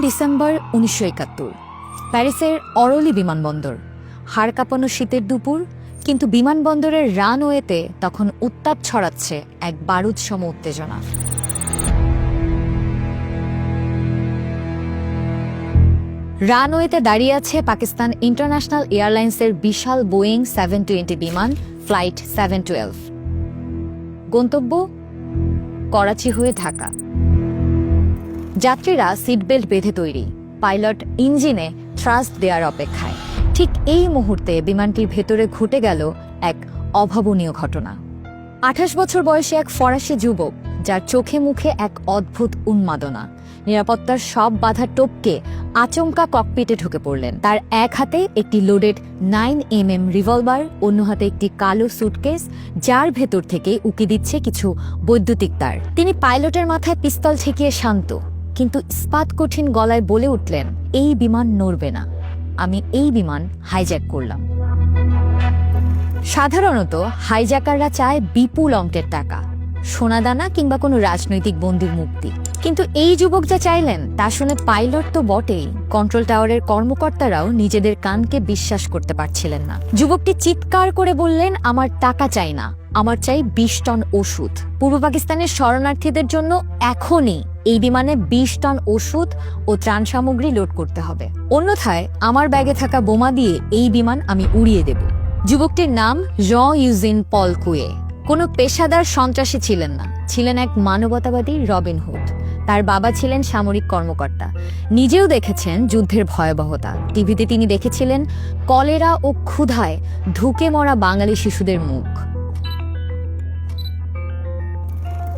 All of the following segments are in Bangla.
ডিসেম্বর উনিশশো একাত্তর। প্যারিসের অরলি বিমানবন্দর। হাড় কাঁপানো শীতের দুপুর, কিন্তু বিমানবন্দরের রানওয়েতে তখন উত্তাপ ছড়াচ্ছে এক বারুদসম উত্তেজনা। রানওয়েতে দাঁড়িয়ে আছে পাকিস্তান ইন্টারন্যাশনাল এয়ারলাইন্সের বিশাল বোয়িং সেভেন টোয়েন্টি বিমান, ফ্লাইট সেভেন টুয়েলভ। গন্তব্য, করাচি হয়ে ঢাকা। যাত্রীরা সিট বেল্ট বেঁধে তৈরি। পাইলট ইঞ্জিনে থ্রাস্ট দেওয়ার অপেক্ষায়। ঠিক এই মুহূর্তে বিমানটির ভেতরে ঘটে গেল এক অভাবনীয় ঘটনা। আঠাশ বছর বয়সী এক ফরাসি যুবক, যার চোখে মুখে এক অদ্ভুত উন্মাদনা। নিরাপত্তার সব বাধা টপকে আচমকা ককপিটে ঢুকে পড়লেন। তার এক হাতে একটি loaded nine M M revolver, অন্য হাতে একটি কালো সুটকেস, যার ভেতর থেকে উকি দিচ্ছে কিছু বৈদ্যুতিক তার। তিনি পাইলটের মাথায় পিস্তল ঠেকিয়ে শান্ত। কিন্তু ইস্পাত কঠিন গলায় বলে উঠলেন, এই বিমান নড়বে না। আমি এই বিমান হাইজ্যাক করলাম। সাধারণত হাইজ্যাকাররা চায় বিপুল অঙ্কের টাকা, সোনাদানা কিংবা কোনো রাজনৈতিক বন্দির মুক্তি। কিন্তু এই যুবক যা চাইলেন, তা শুনে পাইলট তো বটেই। কন্ট্রোল টাওয়ারের কর্মকর্তারাও নিজেদের কানকে বিশ্বাস করতে পারছিলেন না। যুবকটি চিৎকার করে বললেন, আমার টাকা চাই না। আমার চাই বিশ টন ওষুধ। পূর্ব পাকিস্তানের শরণার্থীদের জন্য এখনই এই বিমানে বিশ টন ওষুধ ও ত্রাণ সামগ্রী লোড করতে হবে। অন্যথায় আমার ব্যাগে থাকা বোমা দিয়ে এই বিমান আমি উড়িয়ে দেব। যুবকটির নাম জ ইউজিন পল কুয়ে। কোনো পেশাদার সন্ত্রাসী ছিলেন না। ছিলেন এক মানবতাবাদী রবিন হুড। তার বাবা ছিলেন সামরিক কর্মকর্তা। নিজেও দেখেছেন যুদ্ধের ভয়াবহতা। টিভিতে তিনি দেখেছিলেন কলেরা ও ক্ষুধায় ধুকে মরা বাঙালি শিশুদের মুখ।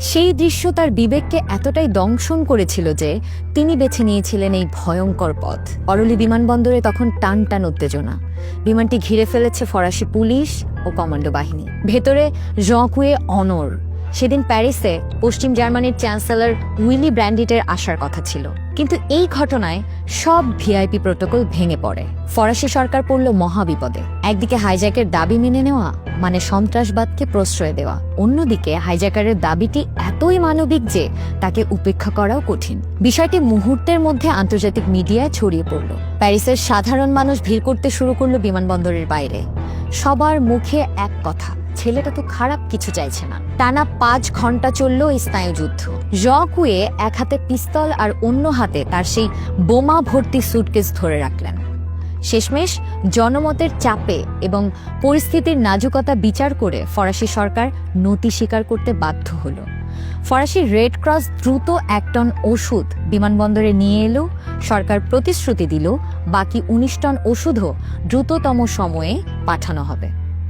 সেই দৃশ্য তার বিবেককে এতটাই দংশন করেছিল যে তিনি বেছে নিয়েছিলেন এই ভয়ঙ্কর পথ। অরলি বিমানবন্দরে তখন টান টান উত্তেজনা। বিমানটি ঘিরে ফেলেছে ফরাসি পুলিশ ও কমান্ডো বাহিনী। ভেতরে জঁকুয়ে অনর। সেদিন প্যারিসে পশ্চিম জার্মানির চ্যান্সেলর উইলি ব্র্যান্ডিটের আসার কথা ছিল। কিন্তু এই ঘটনায় সব ভিআইপি প্রোটোকল ভেঙে পড়ে। ফরাসি সরকার পড়ল মহাবিপদে। একদিকে হাইজ্যাকের দাবি মেনে নেওয়া মানে সন্ত্রাসবাদকে প্রশ্রয় দেওয়া। অন্যদিকে, হাইজ্যাকারের দাবিটি এতই মানবিক যে তাকে উপেক্ষা করাও কঠিন। বিষয়টি মুহূর্তের মধ্যে আন্তর্জাতিক মিডিয়ায় ছড়িয়ে পড়ল। প্যারিসের সাধারণ মানুষ ভিড় করতে শুরু করল বিমানবন্দরের বাইরে। সবার মুখে এক কথা, ছেলেটা তো খারাপ কিছু চাইছে না। টানা পাঁচ ঘণ্টা চলল এই স্নায়ুযুদ্ধ জ কুয়ে এক হাতে পিস্তল আর অন্য হাতে তার সেই বোমা ভর্তি সুটকেস ধরে রাখলেন। শেষমেশ জনমতের চাপে এবং পরিস্থিতির নাজুকতা বিচার করে ফরাসি সরকার নতি স্বীকার করতে বাধ্য হলো। ফরাসি রেড ক্রস দ্রুত এক টন ওষুধ বিমানবন্দরে নিয়ে এলো, সরকার প্রতিশ্রুতি দিল, বাকি উনিশ টন ওষুধও দ্রুততম সময়ে পাঠানো হবে।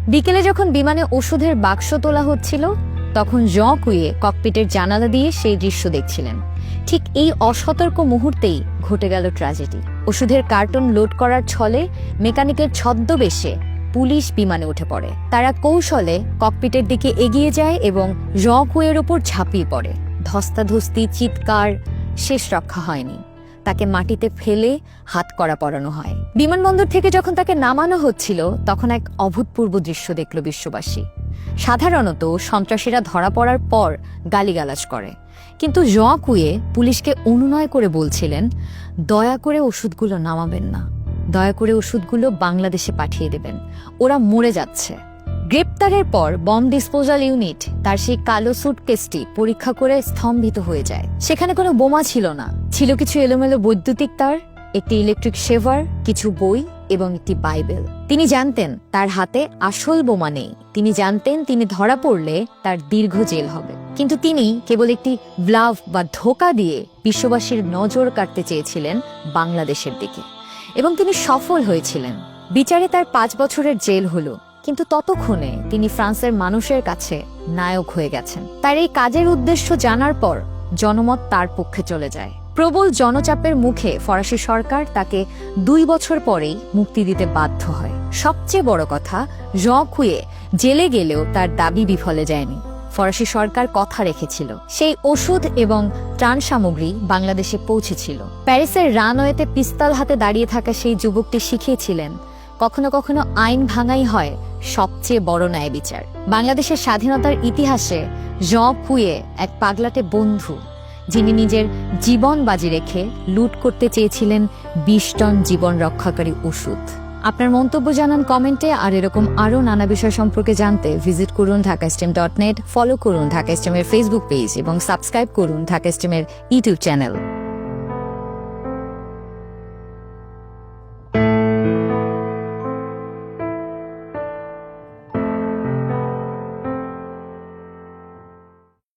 বিকেলে যখন বিমানে ওষুধের বাক্স তোলা হচ্ছিল, তখন জ কুয়ে ককপিটের জানালা দিয়ে সেই দৃশ্য দেখছিলেন। ঠিক এই অসতর্ক মুহূর্তেই ঘটে গেল ট্র্যাজেডি। ওষুধের কার্টন লোড করার ছলে মেকানিকের ছদ্মবেশে পুলিশ বিমানে উঠে পড়ে। তারা কৌশলে ককপিটের দিকে এগিয়ে যায় এবং জ কুয়ের ওপর ঝাঁপিয়ে পড়ে। ধস্তাধস্তি, চিৎকার শেষ রক্ষা হয়নি। তাকে মাটিতে ফেলে হাত করা পরানো হয়। বিমানবন্দর থেকে যখন তাকে নামানো হচ্ছিল, তখন এক অভূতপূর্ব দৃশ্য দেখল বিশ্ববাসী। সাধারণত সন্ত্রাসীরা ধরা পড়ার পর গালিগালাজ করে। কিন্তু জঁ কুয়ে পুলিশকে অনুনয় করে বলছিলেন, দয়া করে ওষুধগুলো নামাবেন না। দয়া করে ওষুধগুলো বাংলাদেশে পাঠিয়ে দেবেন। ওরা মরে যাচ্ছে। গ্রেপ্তারের পর বম ডিসপোজাল ইউনিট তার সেই কালো সুটকেসটি পরীক্ষা করে স্তম্ভিত হয়ে যায়। সেখানে কোনো বোমা ছিল না। ছিল কিছু এলোমেলো বৈদ্যুতিক তার, একটি ইলেকট্রিক শেভার, কিছু বই এবং একটি বাইবেল। তিনি জানতেন তার হাতে আসল বোমা নেই। তিনি জানতেন তিনি ধরা পড়লে তার দীর্ঘ জেল হবে। কিন্তু তিনি কেবল একটি ব্লাভ বা ধোকা দিয়ে বিশ্ববাসীর নজর কাটতে চেয়েছিলেন বাংলাদেশের দিকে। এবং তিনি সফল হয়েছিলেন। বিচারে তার পাঁচ বছরের জেল হলো। কিন্তু ততক্ষণে তিনি ফ্রান্সের মানুষের কাছে নায়ক হয়ে গেছেন। তার এই কাজের উদ্দেশ্য জানার পর জনমত তার পক্ষে চলে যায়। প্রবল জনচাপের মুখে ফরাসি সরকার তাকে দুই বছর পরেই মুক্তি দিতে বাধ্য হয়। সবচেয়ে বড় কথা জ খুয়ে জেলে গেলেও তার দাবি বিফলে যায়নি। ফরাসি সরকার কথা রেখেছিল। সেই ওষুধ এবং ত্রাণ সামগ্রী বাংলাদেশে পৌঁছেছিল। প্যারিসের রানওয়েতে পিস্তল হাতে দাঁড়িয়ে থাকা সেই যুবকটি শিখিয়েছিলেন, কখনো কখনো আইন ভাঙাই হয় সবচেয়ে বড় ন্যায় বিচার বাংলাদেশের স্বাধীনতার ইতিহাসে জ পুয়ে এক পাগলাটে বন্ধু। যিনি নিজের জীবন বাজি রেখে লুট করতে চেয়েছিলেন বিশ টন জীবন রক্ষাকারী ওষুধ। আপনার মন্তব্য জানান কমেন্টে, আর এরকম আরও নানা বিষয় সম্পর্কে জানতে ভিজিট করুন Dhaka stem dot net, follow করুন ঢাকা স্টেমের ফেসবুক পেজ এবং সাবস্ক্রাইব করুন ঢাকা স্টেমের ইউটিউব চ্যানেল